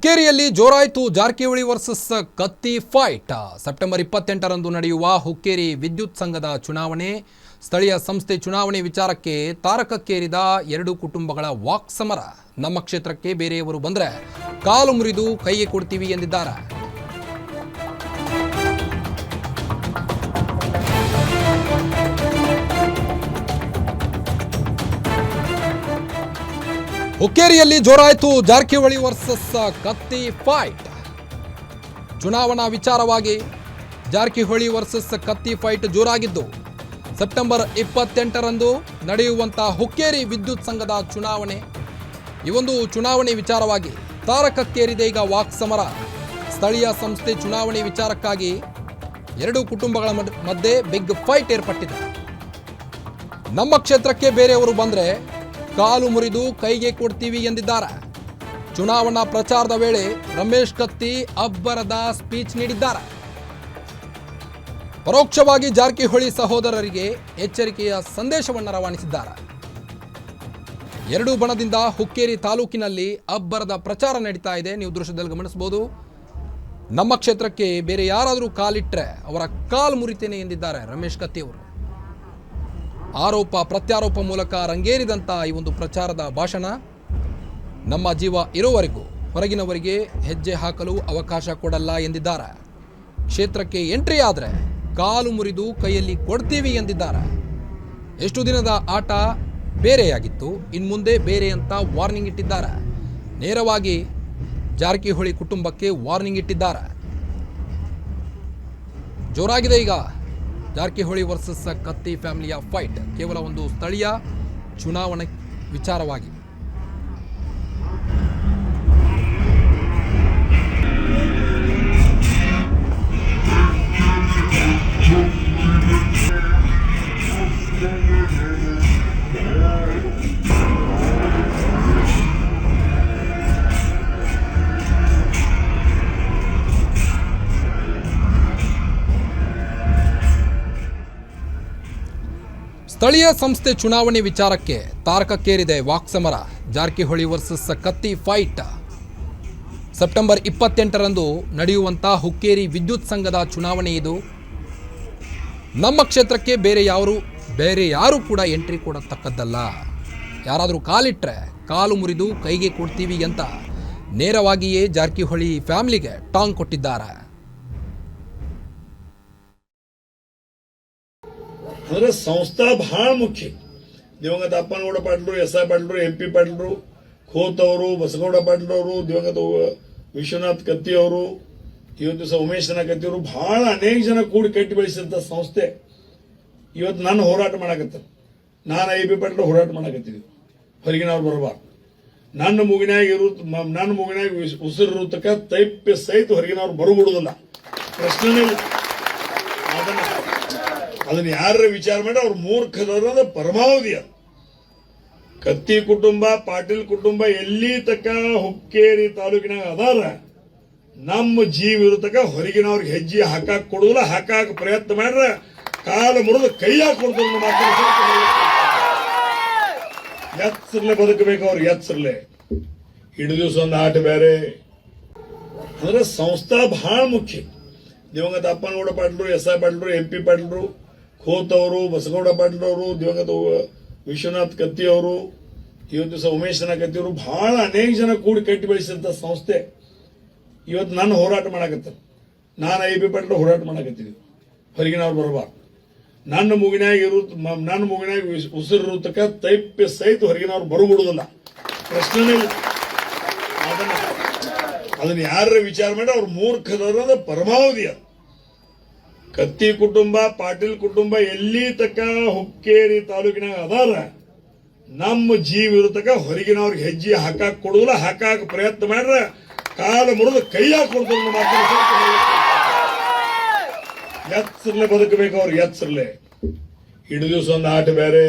ಹುಕ್ಕೇರಿಯಲ್ಲಿ ಜೋರಾಯಿತು Jarkiholi versus Katti fight. September ಇಪ್ಪತ್ತೆಂಟರಂದು ನಡೆಯುವ ಹುಕ್ಕೇರಿ ವಿದ್ಯುತ್ ಸಂಘದ ಚುನಾವಣೆ. ಸ್ಥಳೀಯ ಸಂಸ್ಥೆ ಚುನಾವಣೆ ವಿಚಾರಕ್ಕೆ ತಾರಕಕ್ಕೇರಿದ ಎರಡು ಕುಟುಂಬಗಳ ವಾಕ್ಸಮರ. ನಮ್ಮ ಕ್ಷೇತ್ರಕ್ಕೆ ಬೇರೆಯವರು ಬಂದರೆ ಕಾಲು ಮುರಿದು ಕೈಗೆ ಕೊಡ್ತೀವಿ ಎಂದಿದ್ದಾರೆ. ಹುಕ್ಕೇರಿಯಲ್ಲಿ ಜೋರಾಯಿತು ಜಾರಕಿಹೊಳಿ ವರ್ಸಸ್ ಕತ್ತಿ ಫೈಟ್ ಚುನಾವಣಾ ವಿಚಾರವಾಗಿ ಜಾರಕಿಹೊಳಿ ವರ್ಸಸ್ ಕತ್ತಿ ಫೈಟ್ ಜೋರಾಗಿದ್ದು. ಸೆಪ್ಟೆಂಬರ್ ಇಪ್ಪತ್ತೆಂಟರಂದು ನಡೆಯುವಂಥ ಹುಕ್ಕೇರಿ ವಿದ್ಯುತ್ ಸಂಘದ ಚುನಾವಣೆ. ಈ ಒಂದು ಚುನಾವಣೆ ವಿಚಾರವಾಗಿ ತಾರಕಕ್ಕೇರಿದೆ ಈಗ ವಾಕ್ ಸಮರ. ಸ್ಥಳೀಯ ಸಂಸ್ಥೆ ಚುನಾವಣೆ ವಿಚಾರಕ್ಕಾಗಿ ಎರಡು ಕುಟುಂಬಗಳ ಮಧ್ಯೆ ಬಿಗ್ ಫೈಟ್ ಏರ್ಪಟ್ಟಿದೆ. ನಮ್ಮ ಕ್ಷೇತ್ರಕ್ಕೆ ಬೇರೆಯವರು ಬಂದರೆ ಕಾಲು ಮುರಿದು ಕೈಗೆ ಕೊಡ್ತೀವಿ ಎಂದಿದ್ದಾರೆ. ಚುನಾವಣಾ ಪ್ರಚಾರದ ವೇಳೆ ರಮೇಶ್ ಕತ್ತಿ ಅಬ್ಬರದ ಸ್ಪೀಚ್ ನೀಡಿದ್ದಾರೆ. ಪರೋಕ್ಷವಾಗಿ ಜಾರಕಿಹೊಳಿ ಸಹೋದರರಿಗೆ ಎಚ್ಚರಿಕೆಯ ಸಂದೇಶವನ್ನು ರವಾನಿಸಿದ್ದಾರೆ. ಎರಡು ಬಣದಿಂದ ಹುಕ್ಕೇರಿ ತಾಲೂಕಿನಲ್ಲಿ ಅಬ್ಬರದ ಪ್ರಚಾರ ನಡೀತಾ ಇದೆ. ನೀವು ದೃಶ್ಯದಲ್ಲಿ ಗಮನಿಸಬಹುದು. ನಮ್ಮ ಕ್ಷೇತ್ರಕ್ಕೆ ಬೇರೆ ಯಾರಾದರೂ ಕಾಲಿಟ್ಟರೆ ಅವರ ಕಾಲು ಮುರಿತೇನೆ ಎಂದಿದ್ದಾರೆ ರಮೇಶ್ ಕತ್ತಿ ಅವರು. ಆರೋಪ ಪ್ರತ್ಯಾರೋಪ ಮೂಲಕ ರಂಗೇರಿದಂಥ ಈ ಒಂದು ಪ್ರಚಾರದ ಭಾಷಣ ನಮ್ಮ ಜೀವ ಇರೋವರೆಗೂ ಹೊರಗಿನವರಿಗೆ ಹೆಜ್ಜೆ ಹಾಕಲು ಅವಕಾಶ ಕೊಡಲ್ಲ ಎಂದಿದ್ದಾರೆ. ಕ್ಷೇತ್ರಕ್ಕೆ ಎಂಟ್ರಿ ಆದರೆ ಕಾಲು ಮುರಿದು ಕೈಯಲ್ಲಿ ಕೊಡ್ತೀವಿ ಎಂದಿದ್ದಾರೆ. ಎಷ್ಟು ದಿನದ ಆಟ ಬೇರೆಯಾಗಿತ್ತು, ಇನ್ಮುಂದೆ ಬೇರೆ ಅಂತ ವಾರ್ನಿಂಗ್ ಇಟ್ಟಿದ್ದಾರೆ. ನೇರವಾಗಿ ಜಾರಕಿಹೊಳಿ ಕುಟುಂಬಕ್ಕೆ ವಾರ್ನಿಂಗ್ ಇಟ್ಟಿದ್ದಾರೆ. ಜೋರಾಗಿದೆ ಈಗ. ಜಾರಕಿಹೊಳಿ ವರ್ಸಸ್ ಕತ್ತಿ ಫ್ಯಾಮಿಲಿಯ ಫೈಟ್ ಕೇವಲ ಒಂದು ಸ್ಥಳೀಯ ಚುನಾವಣೆ ವಿಚಾರವಾಗಿ. ಸ್ಥಳೀಯ ಸಂಸ್ಥೆ ಚುನಾವಣೆ ವಿಚಾರಕ್ಕೆ ತಾರಕಕ್ಕೇರಿದೆ ವಾಕ್ಸಮರ. Jarkiholi versus Katti fight. September ಇಪ್ಪತ್ತೆಂಟರಂದು ನಡೆಯುವಂಥ ಹುಕ್ಕೇರಿ ವಿದ್ಯುತ್ ಸಂಘದ ಚುನಾವಣೆ ಇದು. ನಮ್ಮ ಕ್ಷೇತ್ರಕ್ಕೆ ಬೇರೆ ಯಾರು ಬೇರೆ ಯಾರು ಕೂಡ ಎಂಟ್ರಿ ಕೊಡತಕ್ಕದ್ದಲ್ಲ. ಯಾರಾದರೂ ಕಾಲಿಟ್ಟರೆ ಕಾಲು ಮುರಿದು ಕೈಗೆ ಕೊಡ್ತೀವಿ ಅಂತ ನೇರವಾಗಿಯೇ ಜಾರಕಿಹೊಳಿ ಫ್ಯಾಮಿಲಿಗೆ ಟಾಂಗ್ ಕೊಟ್ಟಿದ್ದಾರೆ. ಅಂದ್ರೆ ಸಂಸ್ಥಾ ಬಹಳ ಮುಖ್ಯ ದಿವಂಗತ ಅಪ್ಪನಗೌಡ ಪಾಟೀಲ್ರು, ಎಸ್ ಐ ಪಾಟೀಲ್ರು, ಎಂ ಪಿ ಪಾಟೀಲ್ರು ಖೋತ್ ಅವರು ಬಸಗೌಡ ಪಾಟೀಲ್ ಅವರು ದಿವಂಗತ ವಿಶ್ವನಾಥ್ ಕತ್ತಿ ಅವರು ಇವತ್ತು ದಿವಸ ಉಮೇಶ್ ಕತ್ತಿ ಅವರು ಬಹಳ ಅನೇಕ ಜನ ಕೂಡಿ ಕಟ್ಟಿ ಬೆಳೆಸಿದಂತ ಸಂಸ್ಥೆ. ಇವತ್ತು ನಾನು ಹೋರಾಟ ಮಾಡಕತ್ತ ನಾನು ಐ ಬಿ ಪಾಟೀಲ್ ಹೋರಾಟ ಮಾಡಕತ್ತಿದ್ವಿ ಹೊರಗಿನವ್ರು ಬರಬಾರ್ದು. ನನ್ನ ಮುಗಿನಾಗ ಇರು ನನ್ನ ಮುಗಿನಾಗ ಉಸ್- ಉಸಿರು ತಕ್ಕ ತೈಪ್ಯ ಸಹಿತ ಹೊರಗಿನವ್ರು ಬರಬಿಡುದಿಲ್ಲ ಪ್ರಶ್ನೆ ಇಲ್ಲ. ಅದನ್ನ ಅದನ್ನ ಯಾರ ವಿಚಾರ ಮಾಡಿ ಅವ್ರ ಮೂರ್ಖದ ಪರಮಾವಧಿ ಅದು. ಕತ್ತಿ ಕುಟುಂಬ, ಪಾಟೀಲ್ ಕುಟುಂಬ ಎಲ್ಲಿ ತಕ್ಕ ಹುಕ್ಕೇರಿ ತಾಲೂಕಿನಾಗ ಅದಾರ, ನಮ್ಮ ಜೀವ ಇರತಕ್ಕ ಹೊರಗಿನವ್ರಿಗೆ ಹೆಜ್ಜೆ ಹಾಕಾಕ್ ಕೊಡುದಿಲ್ಲ ಹಾಕಾಕ ಪ್ರಯತ್ನ ಮಾಡ್ರ, ಕಾಲ ಮುರಿದು ಕೈ ಹಾಕೊಡ್ತಾರೆ ಎಚ್ಚರ್ಲೆ ಬದುಕಬೇಕು ಅವ್ರು, ಎಚ್ಚರ್ಲೆ. ಹಿಡಿದು ದಿವಸ ಒಂದು ಆಟ ಬೇರೆ. ಅಂದ್ರೆ ಸಂಸ್ಥಾ ಬಹಳ ಮುಖ್ಯ. ದಿವಂಗತ ಅಪ್ಪನಗೌಡ ಪಾಟೀಲ್ರು, ಎಸ್ ಐ ಪಾಟೀಲ್ರು, ಎಂ ಪಿ ಪಾಟೀಲ್ರು ಖೋತ್ ಅವರು ಬಸಗೌಡ ಪಾಟೀಲ್ ದಿವಂಗತ ವಿಶ್ವನಾಥ್ ಕತ್ತಿ ಅವರು ಇವತ್ತು ದಿವಸ ಉಮೇಶ್ ಕತ್ತಿ ಅವರು ಬಹಳ ಅನೇಕ ಜನ ಕೂಡಿ ಕಟ್ಟಿ ಬೆಳೆಸಿದಂತ ಸಂಸ್ಥೆ. ಇವತ್ತು ನಾನು ಹೋರಾಟ ಮಾಡಕತ್ತ ನಾನು ಐ ಬಿ ಪಾಟೀಲ್ ಹೋರಾಟ ಮಾಡಕತ್ತಿದ್ವಿ ಹೊರಗಿನವ್ರು ಬರಬಾರ್ದು. ನನ್ನ ಮುಗಿನಾಗ ಇರು ನನ್ನ ಮುಗಿನಾಗ ಉಸ್- ಉಸಿರು ತಕ್ಕ ತೈಪ್ಯ ಸಹಿತ ಹೊರಗಿನವ್ರು ಬರಬಿಡುದಿಲ್ಲ ಪ್ರಶ್ನೆ ಅದನ್ನ ಅದನ್ನ ಯಾರ ವಿಚಾರ ಮಾಡಿ ಅವ್ರ ಮೂರ್ಖದ ಪರಮಾವಧಿ ಅದು. ಕತ್ತಿ ಕುಟುಂಬ, ಪಾಟೀಲ್ ಕುಟುಂಬ ಎಲ್ಲಿ ತಕ್ಕ ಹುಕ್ಕೇರಿ ತಾಲೂಕಿನಾಗ ಅದಾರ, ನಮ್ಮ ಜೀವ ಇರತಕ್ಕ ಹೊರಗಿನವ್ರಿಗೆ ಹೆಜ್ಜೆ ಹಾಕಾಕ್ ಕೊಡುದಿಲ್ಲ, ಹಾಕಾಕ ಪ್ರಯತ್ನ ಮಾಡ್ರ, ಕಾಲ ಮುರಿದು ಕೈ ಕೊಡ್ತಾರೆ ಎಚ್ಚರ್ಲೆ ಬದುಕಬೇಕು ಅವ್ರಿಗೆ ಎತ್ಸರ್ಲೆ ಹಿಡಿದು ಒಂದು ಆಟ ಬೇರೆ.